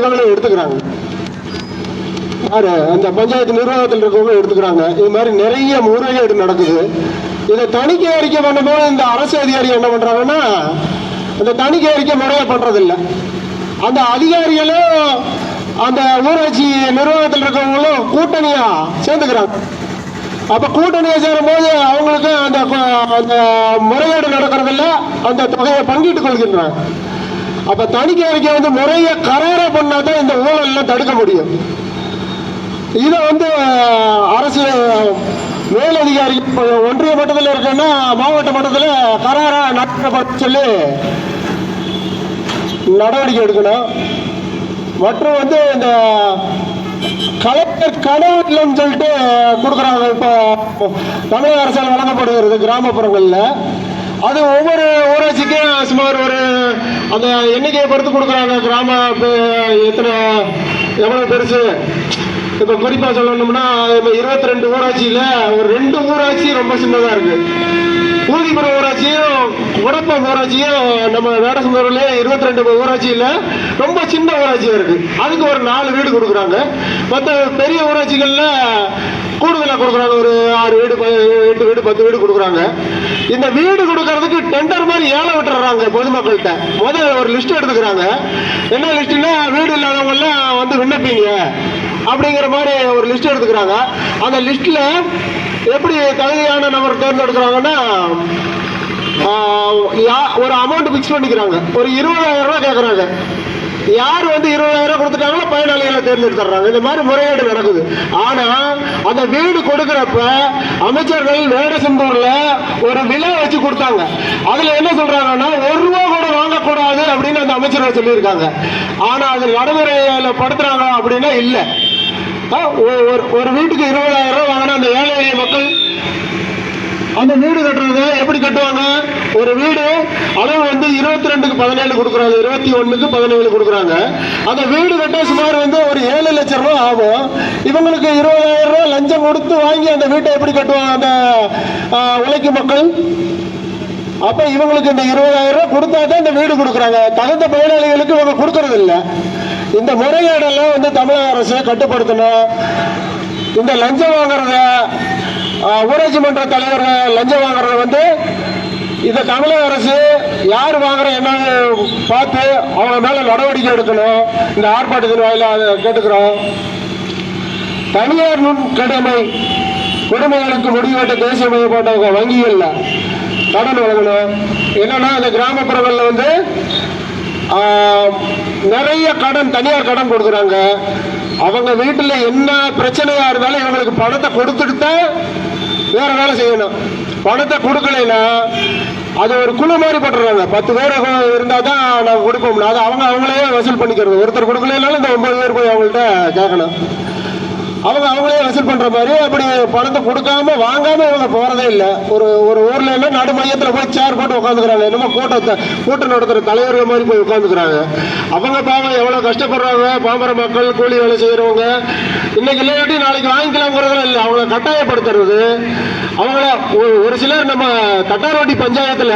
இவங்களும் எடுத்துக்கிறாங்க. பாரு அந்த பஞ்சாயத்து நிர்வாகத்தில் இருக்கவங்க எடுத்துக்கிறாங்க. இது மாதிரி நிறைய முறைகேடு நடக்குது. இதை தணிக்கை அறிக்கை பண்ணும்போது இந்த அரசு அதிகாரி என்ன பண்றாங்கன்னா இந்த தணிக்கை அறிக்கை முறையை பண்றதில்ல. அந்த அதிகாரிகளும் அந்த ஊராட்சி நிர்வாகத்தில் இருக்கவங்களும் கூட்டணியா சேர்ந்துக்கிறாங்க. அப்ப கூட்டணியை சேரும்போது அவங்களுக்கு அந்த அந்த முறைகேடு நடக்கிறதில்ல. அந்த தொகையை பங்கிட்டுக் கொள்கின்றாங்க. அப்ப தணிக்கை அறிக்கை வந்து முறையை கராரா பண்ணாதான் இந்த ஊழல்லாம் தடுக்க முடியும். இதை வந்து அரசு மேலதிகாரி ஒன்றிய மட்டத்தில் இருக்குன்னா மாவட்ட மட்டத்தில் கராரா நடத்தப்பட சொல்லி நடவடிக்கை எடுக்கணும். மற்றும் வந்து இந்த கலெக்டர் கனவு இல்லைன்னு சொல்லிட்டு கொடுக்குறாங்க. இப்போ தமிழக அரசால் வழங்கப்படுகிறது கிராமப்புறங்களில். அது ஒவ்வொரு ஊராட்சிக்கும் சுமார் ஒரு அந்த எண்ணிக்கையை பொறுத்து கொடுக்குறாங்க. கிராம எத்தனை எவ்வளோ பெருசு? இப்போ குறிப்பாக சொல்லணும்னா இருபத்தி ரெண்டு ஊராட்சியில் ஒரு ரெண்டு ஊராட்சி ரொம்ப சின்னதாக இருக்கு. ஊதிபுரம் ஊராட்சியும் உடப்பம் ஊராட்சியும் நம்ம வேடசந்தூர்ல இருபத்தி ரெண்டு ஊராட்சியில் ரொம்ப சின்ன ஊராட்சியாக இருக்குது அதுக்கு ஒரு நாலு வீடு கொடுக்குறாங்க. மற்ற பெரிய ஊராட்சிகளில் கூடுதலாக கொடுக்குறாங்க. ஒரு ஆறு வீடு ப- எட்டு வீடு பத்து வீடு கொடுக்குறாங்க. இந்த வீடு கொடுக்கறதுக்கு டெண்டர் மாதிரி ஏழை விட்டுறாங்க பொதுமக்கள்கிட்ட. முதல்ல ஒரு லிஸ்ட் எடுத்துக்கிறாங்க. என்ன லிஸ்ட்னா வீடு இல்லாதவங்கலாம் வந்து விண்ணப்பிங்க. அப்படிங்கிற மாதிரி ஒரு லிஸ்ட் எடுத்துக்கிறாங்க. அந்த லிஸ்ட்ல எப்படி தகுதியான நபர் தேர்ந்தெடுக்கிறாங்கன்னா யா- ஒரு அமௌண்ட் ஃபிக்ஸ் பண்ணிக்கிறாங்க. ஒரு இருபதாயிரம் ரூபாய் கேட்குறாங்க யார் வந்து இருபதாயிரம் கொடுத்துட்டாங்களோ பயனாளிகளை தேர்ந்தெடுத்துறாங்க இந்த மாதிரி முறைகேடு நடக்குது. ஆனா அந்த வீடு கொடுக்கிறப்ப அமைச்சர்கள் வேடசம்பூர்ல ஒரு விலை வச்சு கொடுத்தாங்க. அதுல என்ன சொல்றாங்கன்னா ஒரு ரூபா கூட வாங்கக்கூடாது அப்படின்னு அந்த அமைச்சர்கள் சொல்லியிருக்காங்க. ஆனா அது நடைமுறையில படுத்துறாங்க அப்படின்னா இல்லை. ஒ- ஒரு- ஒரு வீட்டுக்கு இருபதாயிரம் ரூபாய் வாங்கினா அந்த ஏழை மக்கள் அந்த வீடு கட்டுறது எப்படி கட்டுவாங்க? ஒரு வீடு அளவு வந்து இருபத்தி ரெண்டுக்கு பதினேழு கொடுக்குறாங்க இருபத்தி ஒண்ணுக்கு பதினேழு கொடுக்குறாங்க. அந்த வீடு கட்ட சுமார் வந்து ஒரு ஏழு லட்சம் ரூபாய் ஆகும். இவங்களுக்கு இருபதாயிரம் ரூபாய் லஞ்சம் கொடுத்து வாங்கி அந்த வீட்டை எப்படி கட்டுவாங்க அந்த உழைக்கும் மக்கள்? அப்ப இவங்களுக்கு இந்த இருபதாயிரம் ரூபாய் கொடுத்தா தான் இந்த வீடு கொடுக்குறாங்க. தகுந்த பயனாளிகளுக்கு இவங்க கொடுக்கறது இல்லை இந்த முறைகேடெல்லாம் வந்து தமிழக அரசு கட்டுப்படுத்தணும். இந்த லஞ்சம் வாங்குறத ஊராட்சி மன்ற தலைவர்கள் லஞ்சம் வாங்குறத வந்து இந்த தமிழக அரசு யார் வாங்குற என்னன்னு பார்த்து அவங்க மேல நடவடிக்கை எடுக்கணும். இந்த ஆர்ப்பாட்டத்தின் வாயில அதை கேட்டுக்கிறோம். தனியார் நுண் கடமை கொடுமைகளுக்கு முடிவெட்ட தேசியமயப்பட்ட வங்கிகள்ல கடன் வழங்கணும் என்னன்னா இந்த கிராமப்புறங்களில் வந்து நிறைய கடன் தனியார் கடன் கொடுக்குறாங்க. அவங்க வீட்டில் என்ன பிரச்சனையா இருந்தாலும் இவங்களுக்கு பணத்தை கொடுத்துட்டு தான் வேற வேலை செய்யணும். பணத்தை கொடுக்கலைன்னா அது ஒரு குழு மாதிரி பண்றாங்க பத்து பேர் இருந்தால் தான் நாங்கள் கொடுப்போம்னா அது அவங்க அவங்களே வசூல் பண்ணிக்கிறது. ஒருத்தர் கொடுக்கலைனாலும் இந்த ஒன்பது பேர் போய் அவங்கள்ட்ட கேட்கணும். அவங்க அவங்களே வசூல் பண்ற மாதிரி அப்படி பணத்தை கொடுக்காம வாங்காம இவங்க போறதே இல்லை. ஒரு ஒரு ஊர்ல எல்லாம் நடு மையத்துல போய் சேர் போட்டு உட்காந்துக்கிறாங்க என்னமோ கூட்டத்தை கூட்டம் நடத்துற தலைவர்கள் மாதிரி போய் உட்காந்துக்கிறாங்க அவங்க பாவம் எவ்வளவு கஷ்டப்படுறாங்க. பாமர மக்கள் கூலி வேலை செய்யறவங்க. இன்னைக்கு இல்லாட்டி நாளைக்கு வாங்கிக்கலாங்கிறதுல இல்லை. அவங்கள கட்டாயப்படுத்துறது. அவங்கள ஒரு- ஒரு சிலர் நம்ம தட்டாரோட்டி பஞ்சாயத்துல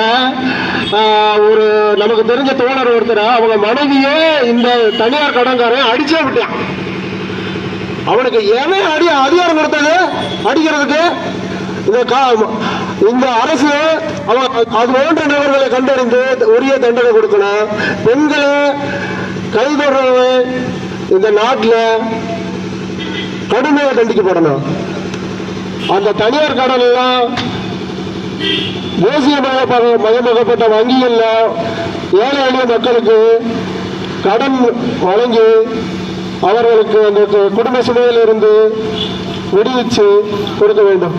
ஒரு நமக்கு தெரிஞ்ச தோழர் ஒருத்தர் அவங்க மனைவியே இந்த தனியார் கடன்காரன் அடிச்சே விட்டான். அவனுக்கு எவன் அடி அதிகாரம் கொடுத்தது அடிக்கிறதுக்கு? இந்த கா- இந்த அரசு அவன் அது போன்ற நபர்களை கண்டறிந்து உரிய தண்டனை கொடுக்கணும். பெண்களை கைதொடுறது இந்த நாட்டில் கடுமையாக தண்டிக்கப்படணும் அந்த தனியார் கடன் எல்லாம் தேசியமய மயமாக்கப்பட்ட வங்கிகளில் ஏழை எளிய மக்களுக்கு கடன் வழங்கி அவர்களுக்கு அந்த குடும்ப சுமையிலிருந்து விடுவிச்சு கொடுக்க வேண்டும்.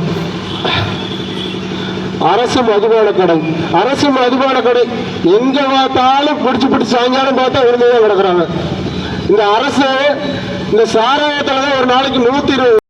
அரசு மதுபான கடை. அரசு மதுபான கடை எங்க பார்த்தாலும் பிடிச்சு பிடிச்சு சாயங்காலம் பார்த்தா உரிமையாக கிடக்குறாங்க. இந்த அரசு இந்த சாராயத்தில் ஒரு நாளைக்கு நூத்தி இருபது